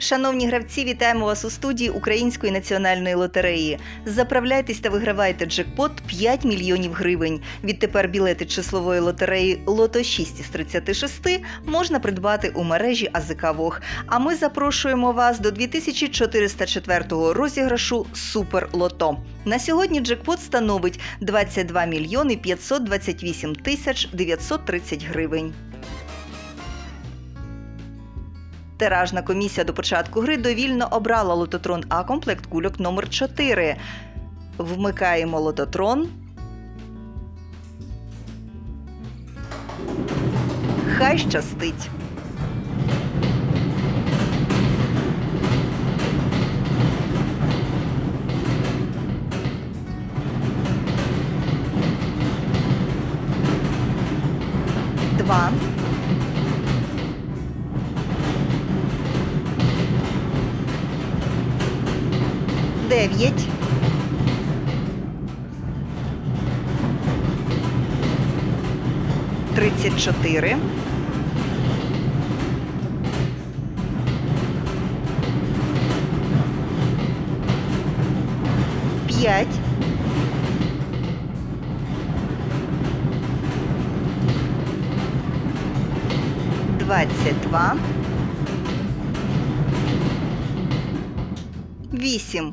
Шановні гравці, вітаємо вас у студії Української національної лотереї. Заправляйтесь та вигравайте джекпот 5 мільйонів гривень. Відтепер білети числової лотереї Лото 6 із 36 можна придбати у мережі АЗК Вог. А ми запрошуємо вас до 2404 розіграшу Супер Лото. На сьогодні джекпот становить 22 мільйони 528 тисяч 930 гривень. Тиражна комісія до початку гри довільно обрала лототрон А комплект кульок номер 4 Вмикаємо лототрон. Хай щастить. Два. Дев'ять. Тридцять чотири. П'ять. Двадцять два. Вісім.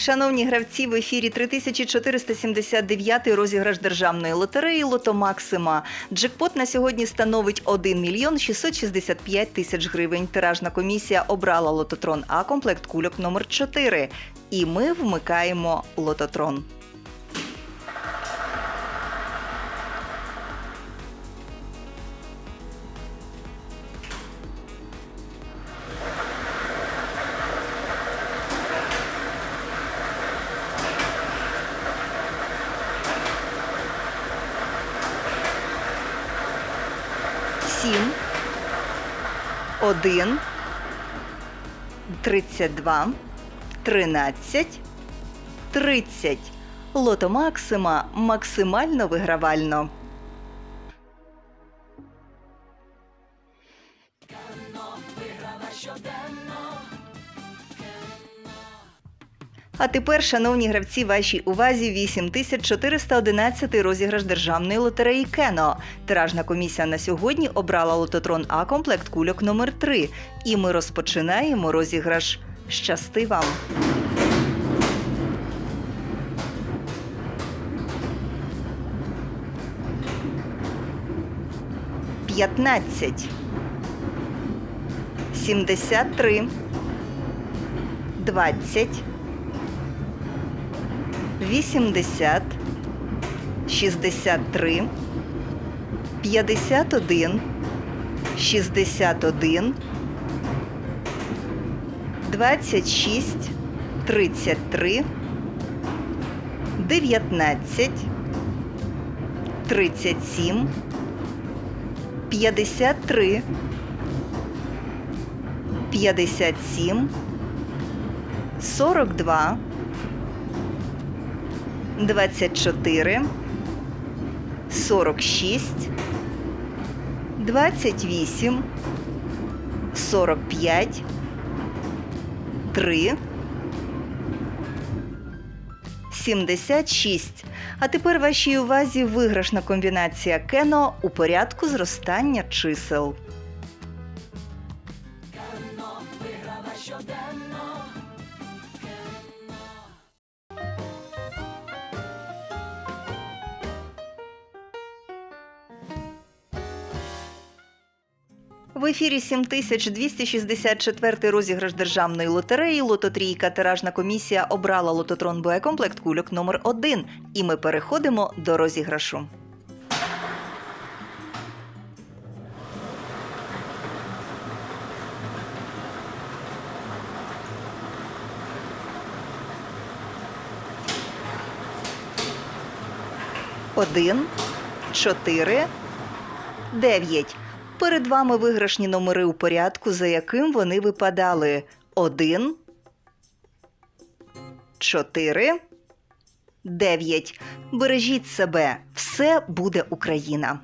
Шановні гравці, в ефірі 3479 розіграш державної лотереї Лото Максима. Джекпот на сьогодні становить 1 мільйон 665 тисяч гривень. Тиражна комісія обрала лототрон А комплект кульок номер 4 І ми вмикаємо лототрон. Сім. Один. Тридцять два. Тринадцять. Тридцять. Лото Максима максимально вигравально. А тепер, шановні гравці, вашій увазі 8411 розіграш державної лотереї Кено. Тиражна комісія на сьогодні обрала лототрон А комплект кульок номер 3 І ми розпочинаємо розіграш. Щасти вам! П'ятнадцять. Сімдесят три. Двадцять. 80, 63, 51, 61, 26, 33, 19, 37, 53, 57, 42, 24, 46, 28, 45, 3, 76. А тепер вашій увазі виграшна комбінація кено у порядку зростання чисел. В ефірі 7264 розіграш державної лотереї Лототрійка тиражна комісія обрала лототрон боєкомплект кульок номер 1 І ми переходимо до розіграшу. Один, чотири, дев'ять. Перед вами виграшні номери у порядку, за яким вони випадали: 1, 4, 9. Бережіть себе, все буде Україна.